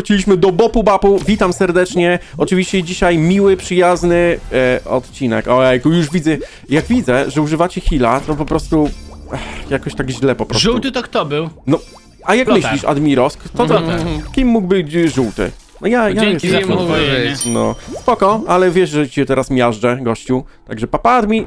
wróciliśmy do Bopu Bapu. Witam serdecznie. Oczywiście dzisiaj miły, przyjazny e, odcinek. Ojejku, już widzę, jak widzę, że używacie heala, to po prostu ech, jakoś tak źle po prostu. Żółty to kto był? No, a jak myślisz, Admiros, kto to, kim mógł być e, żółty? No ja, ja Dzięki za? No, spoko, ale wiesz, że cię teraz miażdżę, gościu. Także papa Admi...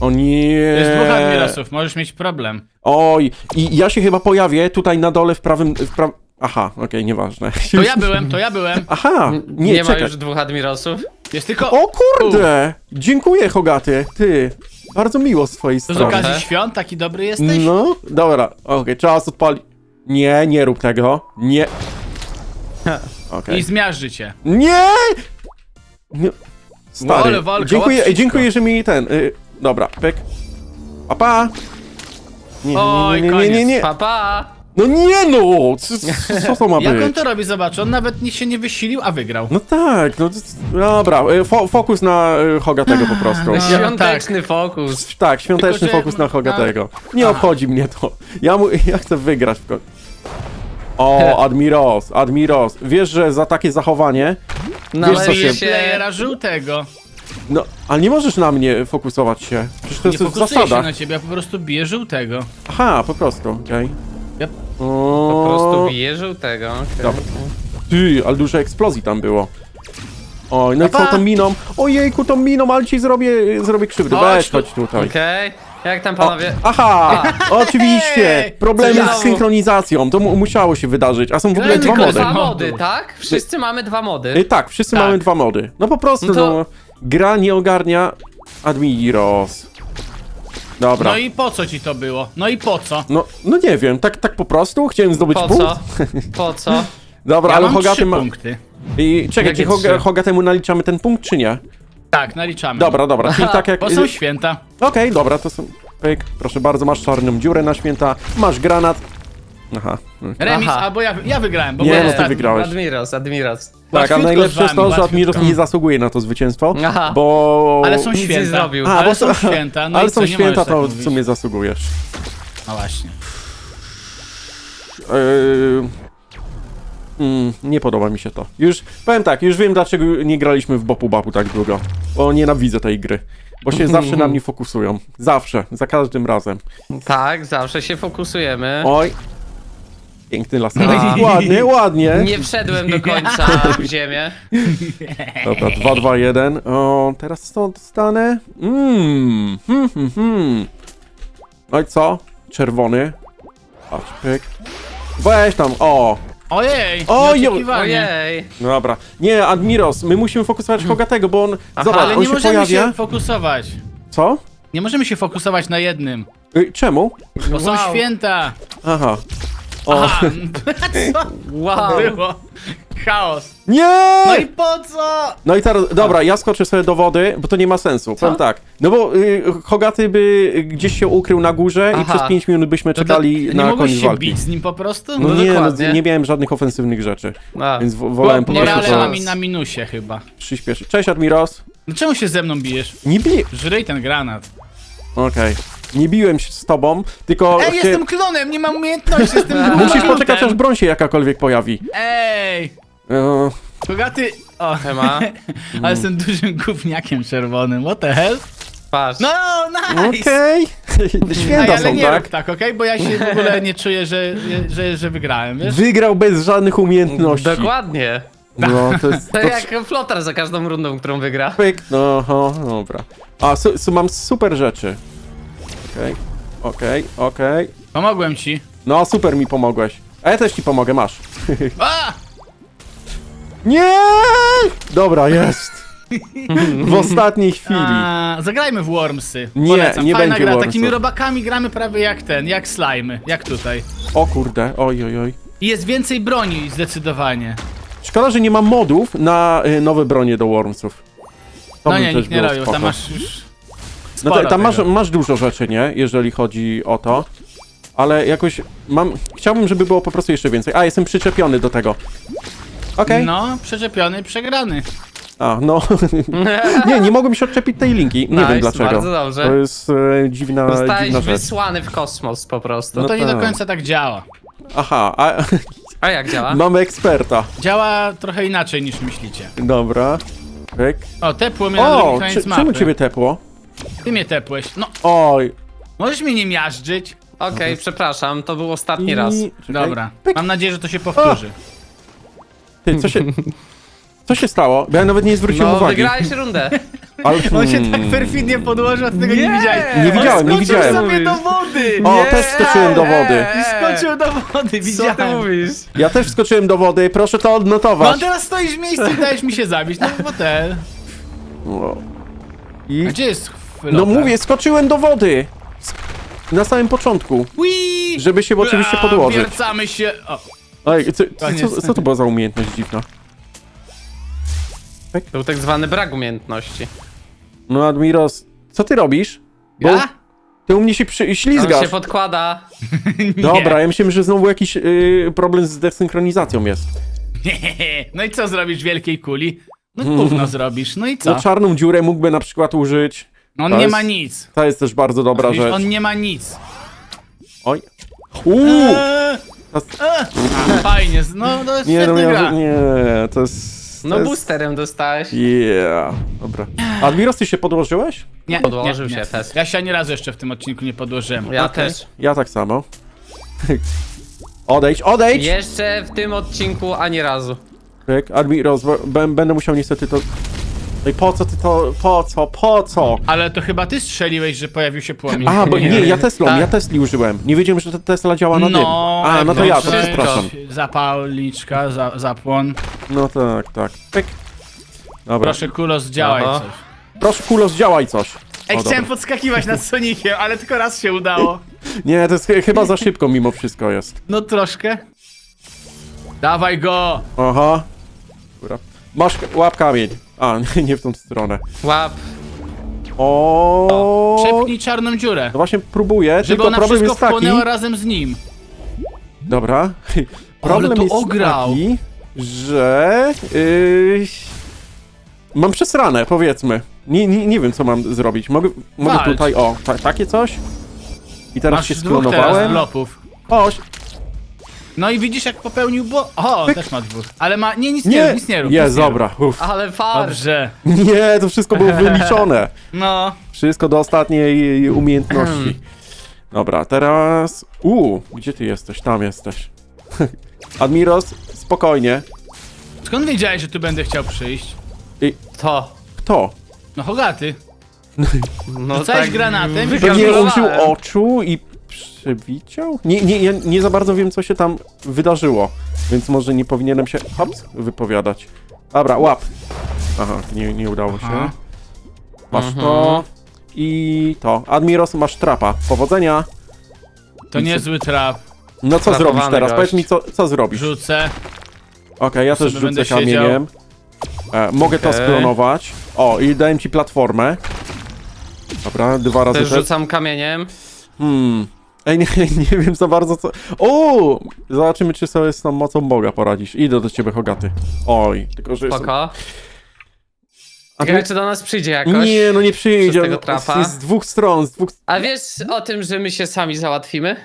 O nie. Jest dwóch admirosów, możesz mieć problem. Oj, i ja się chyba pojawię tutaj na dole w prawym... W pra... Aha, okej, nieważne. To ja byłem, to ja byłem. Aha, nie, Nie, ma czekaj. już dwóch admirosów. Jest tylko... O kurde! Dziękuję, Hogaty. Ty, bardzo miło z twojej To z strony. okazji świąt taki dobry jesteś? No, dobra, okej, czas odpalić. Nie, nie rób tego. Nie. Okej. I zmiażdży cię. Nie! nie. Stary, Ale walka, dziękuję, dziękuję, że mi ten... Y, dobra, pyk. Papa! Nie, nie, Oj, nie, nie, nie, nie, koniec. nie. Papa! No nie no! Co, co- to ma Jak on być? to robi, zobacz, on nawet nie się nie wysilił, a wygrał. No tak, no to- dobra, y, fo, fokus na y, Hogatego po prostu. no. Świąteczny fokus. tak, świąteczny Tylko, że- fokus na Hogatego. Nie Aha. obchodzi mnie to. Ja, mu, ja chcę wygrać w końcu. O, Admiros, Admiros. Wiesz, że za takie zachowanie... No, Wiesz, co Należy się- się... Playera żółtego. No, ale nie możesz na mnie fokusować się. Przecież to Nie jest się na ciebie, ja po prostu biję żółtego. Aha, po prostu, okej. Yep. Po prostu bije żółtego. okej. Dobra. Ty, ale dużo eksplozji tam było. Oj, no i co Papa. tą miną? Ojejku, tą miną, ale ci zrobię, zrobię krzywdę. Chodź Weź, tu. chodź tutaj. Okej. Jak tam O, panowie? aha, oczywiście, problemy z znowu? synchronizacją, to mu musiało się wydarzyć, a są w ogóle dwa tylko mody. Dwa mody, tak? Wszyscy mamy dwa Y, mody. tak, wszyscy Tak. mamy dwa mody. No po prostu, no, No to- gra nie ogarnia Admiros. Dobra. No i po co ci to było? No i po co? No, no nie wiem, tak, tak po prostu chciałem zdobyć Po punkt. co? Po co? Dobra, Ja ale mam Hogaty trzy ma... punkty. I czekaj, Jakie czy Hoga, trzy? Hogatemu naliczamy ten punkt, czy nie? Tak, naliczamy. Dobra, dobra, czyli tak jak... Bo są święta. Okej, dobra, to są... Pyk, proszę bardzo, masz czarną dziurę na święta, masz granat. Aha. mm. Remis, Aha. albo ja, ja wygrałem, bo Nie, byłem no ty ostatni. wygrałeś. Admiros, Admiros. Tak, a Łatwiutko najlepsze z jest to, wami, że Admiros łatwiutko. nie zasługuje na to zwycięstwo, Aha. bo... Ale są Nic nie święta. zrobił. A, ale bo są święta, no ale i co, są nie święta, możesz to tak w mówić. sumie zasługujesz. No właśnie. Yy... Mm, nie podoba mi się to. Już, powiem tak, już wiem dlaczego nie graliśmy w Bopu Bapu tak długo. Bo nienawidzę tej gry. Bo się zawsze na mnie fokusują. Zawsze, za każdym razem. Tak, zawsze się fokusujemy. Oj. Piękny laser. A. Ładnie, ładnie. Nie wszedłem do końca w ziemię. Dobra, 2, 2, 1. O, teraz stąd stanę. Mmm. Hmm, hmm, hmm. Oj, co? Czerwony. Patrz, pyk. Weź tam, o. Ojej, Oj, nieoczekiwanie. Ojej. Dobra. Nie, Admiros, my musimy fokusować Hogatego, bo on. Zobacz, Ale on nie się możemy pojawia. się fokusować. Co? Nie możemy się fokusować na jednym, Y, czemu? bo są Wow. święta. Aha. O. Aha, co Wow. było? Chaos. Nie! No i po co? No i teraz, dobra, ja skoczę sobie do wody, bo to nie ma sensu. Powiem tak. No bo y, Hogaty by gdzieś się ukrył na górze i Aha. przez 5 minut byśmy To dla- czekali nie na mogłeś koniec się walki. bić z nim po prostu? No, No nie, no, nie miałem żadnych ofensywnych rzeczy, A. więc wo- wolałem po nie, prostu ale to- na, to mi- na minusie chyba. przyspieszyć. Cześć Admiros. No czemu się ze mną bijesz? Nie bi... Żryj ten granat. Okej. Nie biłem się z tobą, tylko... Ej, chcie- jestem klonem, nie mam umiejętności, jestem. Musisz poczekać, aż broń się jakakolwiek pojawi. Ej! E, Kogaty... O, Ema. ale jestem dużym gówniakiem czerwonym, what the hell? Patrz. No, nice! Okej. Ej, Święta ale są, nie tak? rób tak, okej? Bo ja się w ogóle nie czuję, że, że, że wygrałem, wiesz? Wygrał bez żadnych umiejętności. Dokładnie. No, to jest... To To jak flotar za każdą rundą, którą wygra. Pyk, no, o, dobra. A, su, su, mam super rzeczy. Okej, okej, okej. Pomogłem ci. No, super mi pomogłeś. A ja też ci pomogę, masz. A! Nie! Dobra, jest. W ostatniej chwili. A, zagrajmy w Wormsy. Nie, Polecam. nie Fajna będzie gra. Wormsów. Takimi robakami gramy prawie jak ten, jak slimy, jak tutaj. O kurde, oj, oj, oj. I jest więcej broni zdecydowanie. Szkoda, że nie ma modów na y, nowe bronie do Wormsów. To No by nie, też nikt nie było robił, spoko. tam masz już No to, tam masz, masz dużo rzeczy, nie? Jeżeli chodzi o to. Ale jakoś mam... Chciałbym, żeby było po prostu jeszcze więcej. A, jestem przyczepiony do tego. Okej. No, przyczepiony, przegrany. A, no. nie, nie mogłem się odczepić tej linki. Nie Nice, wiem dlaczego. bardzo dobrze. To jest e, dziwna, Zostałeś dziwna rzecz. wysłany w kosmos po prostu. No to nie do tak. końca tak działa. Aha, a, A jak działa? Mamy eksperta. Działa trochę inaczej niż myślicie. Dobra. Pyk. O, tepło mnie na drugi O, koniec czy, mapy. czemu ciebie tepło? Ty mnie tepłeś. No, Oj. możesz mnie nie miażdżyć? Okej, przepraszam, to był ostatni raz. I- czekaj. Dobra. Pyk. Mam nadzieję, że to się powtórzy. Ty, co się... Co się stało? Bo ja nawet nie zwróciłem No, uwagi. wygrałeś rundę. Ale, On się tak perfidnie podłożył, a ty tego nie, Nie! widziałeś. Nie widziałem, nie On skoczył widziałem. sobie do wody! O, też skoczyłem do wody. I skoczył do wody, Co widziałem. ty mówisz? Ja też wskoczyłem do wody, proszę to No a odnotować. teraz stoisz w miejscu i dajesz mi się zabić, no bo te... O. I... A gdzie jest No mówię, skoczyłem do wody. Na samym początku. Whee! Żeby się oczywiście A, podłożyć. Wiercamy się... O, Ej, co, co, co, co to była za umiejętność dziwna? Był tak zwany brak umiejętności. No Admiros, co ty robisz? Bo ja? ty u mnie się przy... On ślizgasz. się podkłada. Dobra, ja myślałem, że znowu jakiś yy, problem z desynchronizacją jest. No i co zrobisz w wielkiej kuli? No gówno zrobisz, no i co? No czarną dziurę mógłby na przykład użyć. On to nie jest- ma nic. To jest też bardzo dobra Widzisz, rzecz. on nie ma nic. Oj. Uuu! Eee, To- a, fajnie, no to jest Nie, no świetna gra. nie, to jest... To No jest... boosterem dostałeś. Yeah, dobra. Admiros, ty się podłożyłeś? Nie, Podłożył nie, się test. Ja się ani razu jeszcze w tym odcinku nie podłożyłem. Ja Okej. też. Ja tak samo. odejdź, odejdź! Jeszcze w tym odcinku ani razu. Pyk, Admiros, bo- będę musiał niestety to... No i po co ty to, po co, po co? Ale to chyba ty strzeliłeś, że pojawił się płomień. A, bo nie, ja Teslą, Tak. ja Tesli użyłem. Nie wiedziałem, że ta Tesla działa na dym. No, A, no to ja, to przepraszam. Zapalniczka, za, zapłon. No tak, tak. Pyk. Dobra. Proszę Kulos, działaj Aha. coś. Proszę, Kulos, działaj coś. Ej, O, chciałem dobra. podskakiwać nad Sonikiem, ale tylko raz się udało. Nie, to jest ch- chyba za szybko mimo wszystko jest. No troszkę. Dawaj go! Aha. Dobra. Masz łap kamień. A, nie, nie w tą stronę. Łap. O. Przepnij czarną dziurę. No właśnie próbuję, Żeby tylko ona problem wszystko jest taki... wpłynęła razem z nim. Dobra. Problem to jest ograł. taki, że... Yy, mam przesrane, powiedzmy. Nie, nie, nie wiem, co mam zrobić. Mogę, mogę Walcz. tutaj, o, ta, takie coś? I teraz Masz się dwóch teraz sklonowałem. blopów. O, No i widzisz jak popełnił bo... O, też ma dwóch. Ale ma... Nie, nic nie, nie! rób, nic nie rób. Jest, nic nie dobra. Uff. Ale far. Dobrze. Nie, to wszystko było wyliczone. No. Wszystko do ostatniej umiejętności. Dobra, teraz... Uuu, gdzie ty jesteś? Tam jesteś. Admiros, spokojnie. Skąd wiedziałeś, że tu będę chciał przyjść? To. Kto? No Hogaty. No Rzucałeś granatem i Pewnie użył oczu i przewidział? Nie, nie, ja nie za bardzo wiem, co się tam wydarzyło, więc może nie powinienem się, hops, wypowiadać. Dobra, łap. Aha, nie, nie udało się. Aha. Masz Mhm. to i to. Admiros, masz trapa. Powodzenia. To niezły trap. No co Trapowany zrobisz teraz? gość. Powiedz mi, co, co zrobisz? Okej, Rzucę. ja też sobie będę rzucę kamieniem. E, mogę to Okej. sklonować. O, i dałem ci platformę. Dobra, dwa razy Też też. rzucam kamieniem. Hmm. Ej, nie, nie wiem za bardzo co... O! Zobaczymy, czy sobie z tą mocą Boga poradzisz. Idę do ciebie, Hogaty. Oj, tylko że... jestem- Spoko. A Ciekawe, czy do nas przyjdzie jakoś. Nie, no nie przyjdzie. Przez tego no, trapa? Z, z dwóch stron, z dwóch... A wiesz o tym, że my się sami załatwimy?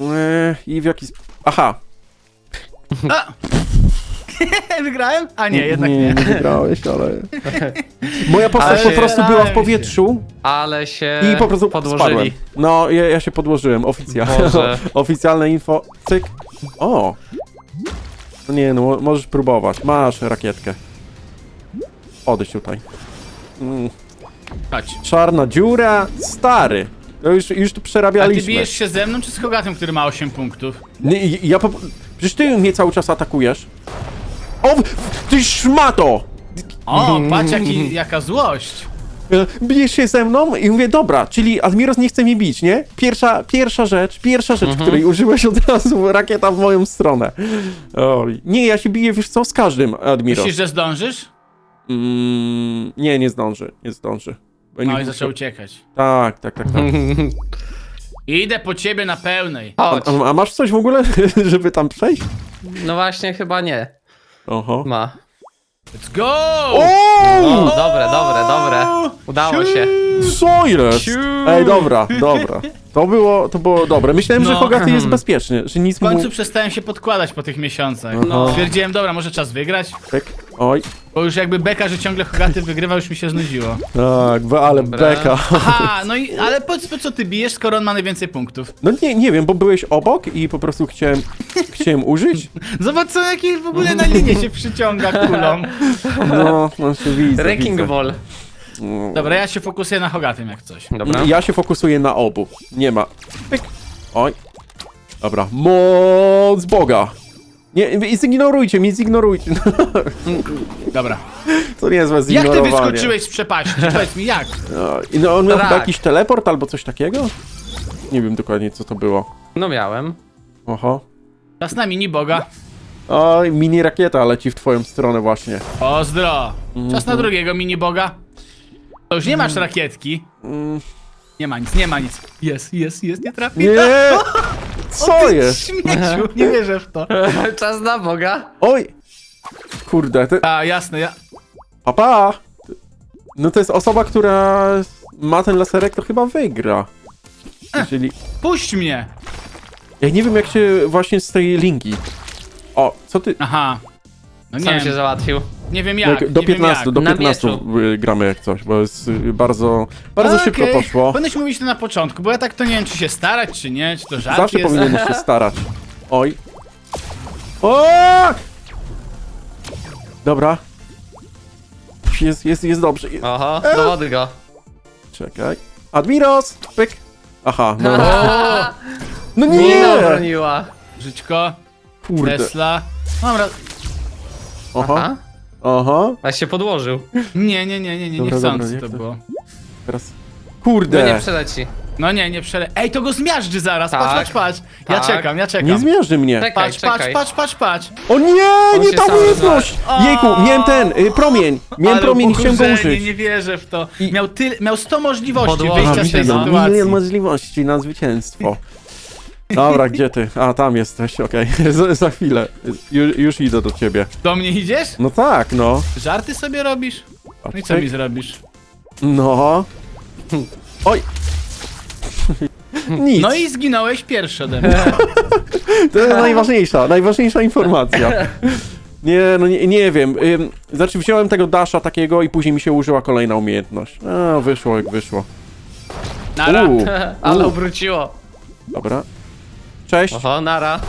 Eee, I w jaki... sp- Aha. A! Wygrałem? A nie, jednak nie. Nie, nie wygrałeś, ale... Moja postać Ale po prostu była w się. powietrzu Ale się i po prostu podłożyli. spadłem. No, ja, ja się podłożyłem, oficjalnie. Boże. Oficjalne info, cyk. O! No nie, no mo- możesz próbować. Masz rakietkę. Odejdź tutaj. Mm. Chodź. Czarna dziura, stary. No już, już tu A ty przerabialiśmy. bijesz się ze mną czy z Hogatem, który ma 8 punktów? Nie, ja po... Przecież ty mnie cały czas atakujesz. O, ty szmato! O, patrz jaki, jaka złość. E, Bijesz się ze mną i mówię, dobra, czyli Admiros nie chce mnie bić, nie? Pierwsza, pierwsza rzecz, pierwsza rzecz, której użyłeś od razu, rakieta w moją stronę. Oj. Nie, ja się biję, wiesz co, z każdym, Admiros. Myślisz, że zdążysz? Mm, nie, nie zdąży, nie zdąży. No i zaczął uciekać. Tak, tak, tak, tak. Idę po ciebie na pełnej. A, a masz coś w ogóle, żeby tam przejść? No właśnie, chyba nie. Oho. Ma. Let's go! O, dobre, dobre, dobre. Udało się. Co jest? Ej, dobra, dobra. To było, to było dobre. Myślałem, że No. Hogaty jest bezpieczny, że nic W mu... końcu przestałem się podkładać po tych miesiącach. No. Stwierdziłem, dobra, może czas wygrać, Tak. Oj, bo już jakby beka, że ciągle Hogaty wygrywa, już mi się znudziło. tak, ale Dobra. beka. Aha, no i, ale powiedz, po co ty bijesz, skoro on ma najwięcej punktów? No nie, nie wiem, bo byłeś obok i po prostu chciałem, chciałem użyć. Zobacz, co jaki w ogóle na linię się przyciąga kulą. No, no się widzę, Wrecking widzę. Ball. Dobra, ja się fokusuję na Hogatym jak coś. Dobra. Ja się fokusuję na obu. Nie ma. Pyk. Oj. Dobra. Moc Boga. Nie, i zignorujcie mnie, zignorujcie. Dobra. To nie jest was Jak ty zignorowanie. wyskoczyłeś z przepaści? Powiedz mi, jak? No, i no, on miał Tak. chyba jakiś teleport albo coś takiego? Nie wiem dokładnie co to było. No miałem. Oho. Czas na mini boga. Oj, mini rakieta leci w twoją stronę właśnie. Pozdro. Czas Mhm. na drugiego mini boga. To już nie masz rakietki. Mm, Nie ma nic, nie ma nic. Jest, jest, jest, nie trafi. Nie! Co jest? Śmieciu, nie wierzę w to. Czas na Boga. Oj! Kurde, te... A, jasne, ja... Papa! No to jest osoba, która ma ten laserek, to chyba wygra. Jeżeli... Puść mnie! Ja nie wiem jak się właśnie z tej linki. O, co ty... Aha. No Sam nie się wiem, załatwił. Nie wiem jak, do nie 15, wiem do Na 15 mieczu. y, gramy jak coś, bo jest y, bardzo, bardzo jak. szybko poszło. Powinieneś mówić to na początku, bo ja tak to nie wiem, czy się starać, czy nie, czy to żart Zawsze jest. powinieneś się starać. Oj. O! Dobra. Jest, jest, jest dobrze. Jest. Oho, do wody go. Czekaj. Admiros! Pyk. Aha, no. No Nie nie! broniła. Żyćko, Kurde. Tesla. Dobra, Aha, Aha. Aha. A się podłożył. nie, nie, nie, nie, nie, Dobra, niechcący dobra, nie to chcę. było. Teraz. No nie Kurde. przeleci. No nie, nie przele... Ej, to go zmiażdży zaraz, patrz, Tak. patrz, patrz. Ja Tak. czekam, ja czekam. Nie zmierzy mnie. Czekaj, Patrz, patrz, czekaj. patrz, patrz, patrz. O nie, nie się ta sam umiejętność! rozwala. Jejku, miałem ten, y, promień. Miałem Ale promień, chciałem go upokorzenie, użyć. nie wierzę w to. I- Miał, tyl, miał 100 możliwości Podłoga, wyjścia z tej milion, sytuacji. Możliwości na zwycięstwo. Dobra, gdzie ty? A, tam jesteś, okej. za, za chwilę. Ju, już idę do ciebie. Do mnie idziesz? No tak, no. Żarty sobie robisz? No i co mi zrobisz? No. Oj. Nic. No i zginąłeś pierwszy ode mnie. To jest najważniejsza, najważniejsza informacja. Nie, no nie, nie wiem. Ym, znaczy wziąłem tego dasha takiego i później mi się użyła kolejna umiejętność. A, wyszło jak wyszło. Nara. Uuu, Ale uuu, obróciło. Dobra. Cześć. Oho, nara.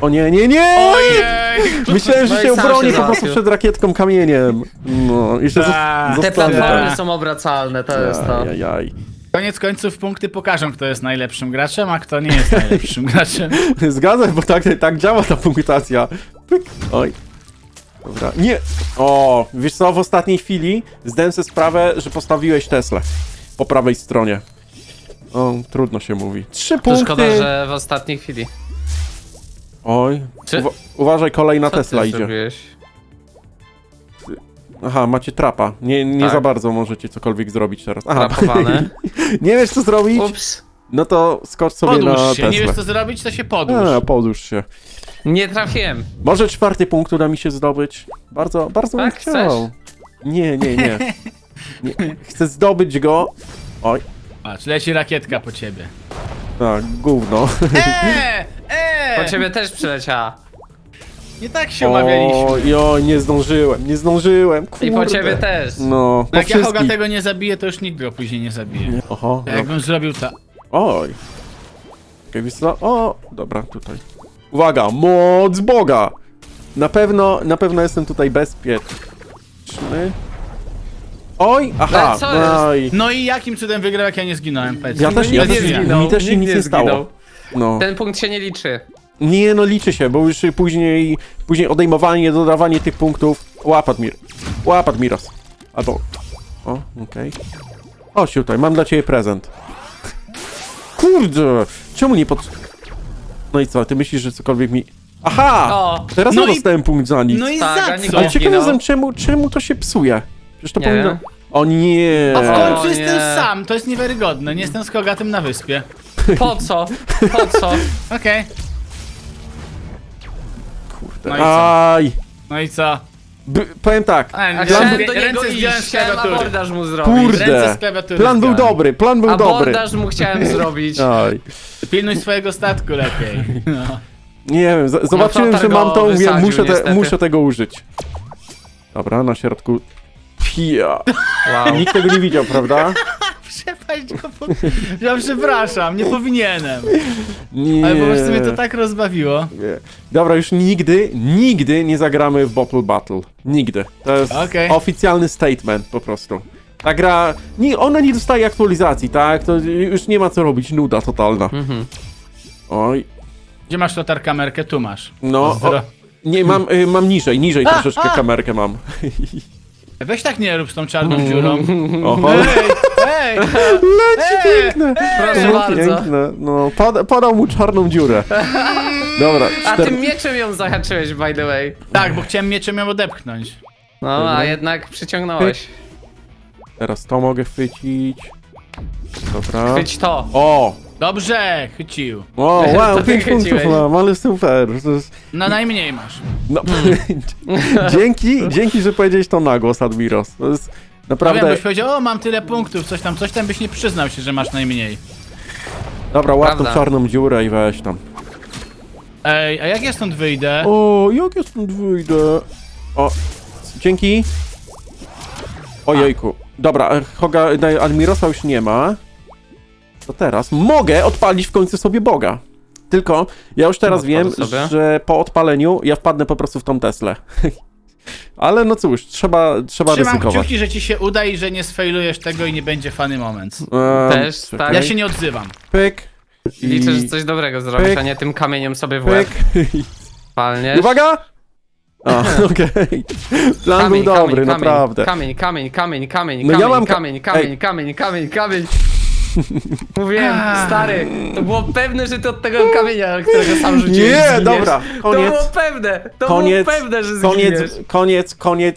O nie, nie, nie! Ojej! Myślałem, że No i się sam obronię się po prostu załatwił. przed rakietką kamieniem. No, jeszcze Tak. zo- Te zostanę platformy są obracalne, to jest to. Ajajaj. Koniec końców punkty pokażą, kto jest najlepszym graczem, a kto nie jest najlepszym graczem. Zgadzam, bo tak, tak działa ta punktacja. Pyk. Oj. Dobra. Nie. O, wiesz co, w ostatniej chwili zdałem sobie sprawę, że postawiłeś Teslę. Po prawej stronie. O, trudno się mówi. Trzy To punkty. szkoda, że w ostatniej chwili. Oj. Czy- Uwa uważaj, kolejna Co Tesla ty idzie. zrobiłeś? Aha, macie trapa. Nie, nie Tak. za bardzo możecie cokolwiek zrobić teraz. Aha. Trapowane. nie wiesz co zrobić? Ups. No to skocz sobie na Podłóż się, nie wiesz co zrobić, to się podłóż. A, podłóż się. Nie trafiłem. Może czwarty punkt uda mi się zdobyć. Bardzo, bardzo bym Tak, chciał. Nie, nie, nie, nie. Chcę zdobyć go. Oj, Patrz, leci rakietka po ciebie. tak, gówno. Eee! Eee! Po ciebie też przyleciała. Nie tak się umawialiśmy. Oj, oj, nie zdążyłem, nie zdążyłem. Kurde. I po ciebie też. No, po Jak ja wszystkich. Hoga tego nie zabiję, to już nikt go później nie zabije. Oho, no. Jakbym zrobił to... Oj. Okej, wiesz co? O, dobra, tutaj. Uwaga, moc Boga! Na pewno, na pewno jestem tutaj bezpieczny. Oj, aha, Ale co jest? oj. No i jakim cudem wygrał, jak ja nie zginąłem? Powiedz Ja też, ja nie też, zginął, mi też się nikt nic nie nie stało. zginął. No. Ten punkt się nie liczy. Nie, no liczy się, bo już później, później odejmowanie, dodawanie tych punktów. Łap Admir. Łap Admiros. Albo... O, okej. Chodź tutaj, mam dla ciebie prezent. Kurde! Czemu nie pod... No i co, ty myślisz, że cokolwiek mi... Aha! O, Teraz no ja i- dostałem punkt za nic. No i Tak, a za co? Ale nie ciekaw zginął. jestem, czemu, czemu to się psuje? Przecież to Nie powinno... wiem. O nie! A w O, końcu jestem nie. sam, to jest niewiarygodne. Nie jestem z Hogatym na wyspie. po co? Po co? Okej. Kurde. No i co? Aj! No i co? B powiem tak, A, chciałem ręce do niego zdjąłem iść, z chciałem klawiatury. abordaż mu zrobić. kurde, Ręce z klawiatury plan był zdjąłem. dobry, plan był dobry. Abordaż mu chciałem zrobić. Oj, Pilnuj swojego statku lepiej. No. nie wiem, z- zobaczyłem, No to że mam to, mówię, wysadził, muszę, te, niestety. muszę tego użyć. Dobra, na środku... Pia. Wow. Nikt tego nie widział, prawda? Przepaść go po... Ja przepraszam, nie powinienem. Nie. Ale po prostu mnie to tak rozbawiło. Nie. Dobra, już nigdy, nigdy nie zagramy w Bottle Battle. Nigdy. To jest Okej. oficjalny statement po prostu. Ta gra, nie, ona nie dostaje aktualizacji, tak? To już nie ma co robić, nuda totalna. Mhm. Oj, Gdzie masz lotar kamerkę? Tu masz. no, o, Zdro- nie, mam, y, mam niżej, niżej troszeczkę kamerkę mam. Weź tak nie rób z tą czarną dziurą. Oho, Ej, ej! leci Ej, piękne, Proszę bardzo. piękne, no, pod, podał mu czarną dziurę. Dobra, A czter... tym mieczem ją zahaczyłeś, by the way. Tak, bo chciałem mieczem ją odepchnąć. No, Dobra. a jednak przyciągnąłeś. teraz to mogę chwycić. Dobra. Chwyć to. O! Dobrze, chycił. O, To wow, ty 5 punktów mam, ale super. To jest... No najmniej masz. no, Hmm. dzięki, dzięki, że powiedziałeś to na głos, Admiros. To jest No wiem, naprawdę... byś powiedział, o mam tyle punktów, coś tam, coś tam byś nie przyznał się, że masz najmniej. Dobra, łap tą Prawda. czarną dziurę i weź tam. Ej, a jak ja stąd wyjdę? O, jak ja stąd wyjdę? O, dzięki. Ojejku. Dobra, Hoga, e, Admirosa już nie ma. To teraz mogę odpalić w końcu sobie Boga. Tylko ja już teraz Odpalę wiem, sobie. że po odpaleniu ja wpadnę po prostu w tą Teslę. Ale no cóż, trzeba, trzeba Trzymam ryzykować. kciuki, że ci się uda i że nie sfejlujesz tego i nie będzie funny moment. Ehm, Też, czekaj. tak. Ja się nie odzywam. Pyk. I... Liczę, że coś dobrego zrobisz, Pyk. a nie tym kamieniem sobie w łeb. Pyk. Palniesz. Uwaga! A, okej. Plan był dobry, naprawdę. Kamień, kamień, kamień, kamień, No ja kamień, mam ka- kamień, kamień, Ej. kamień, kamień, kamień. Mówiłem, stary, to było pewne, że ty od tego kamienia, którego sam rzuciłeś, Nie, zginiesz. dobra, To koniec. było pewne, to Koniec, było pewne, że koniec, zginiesz. koniec, koniec,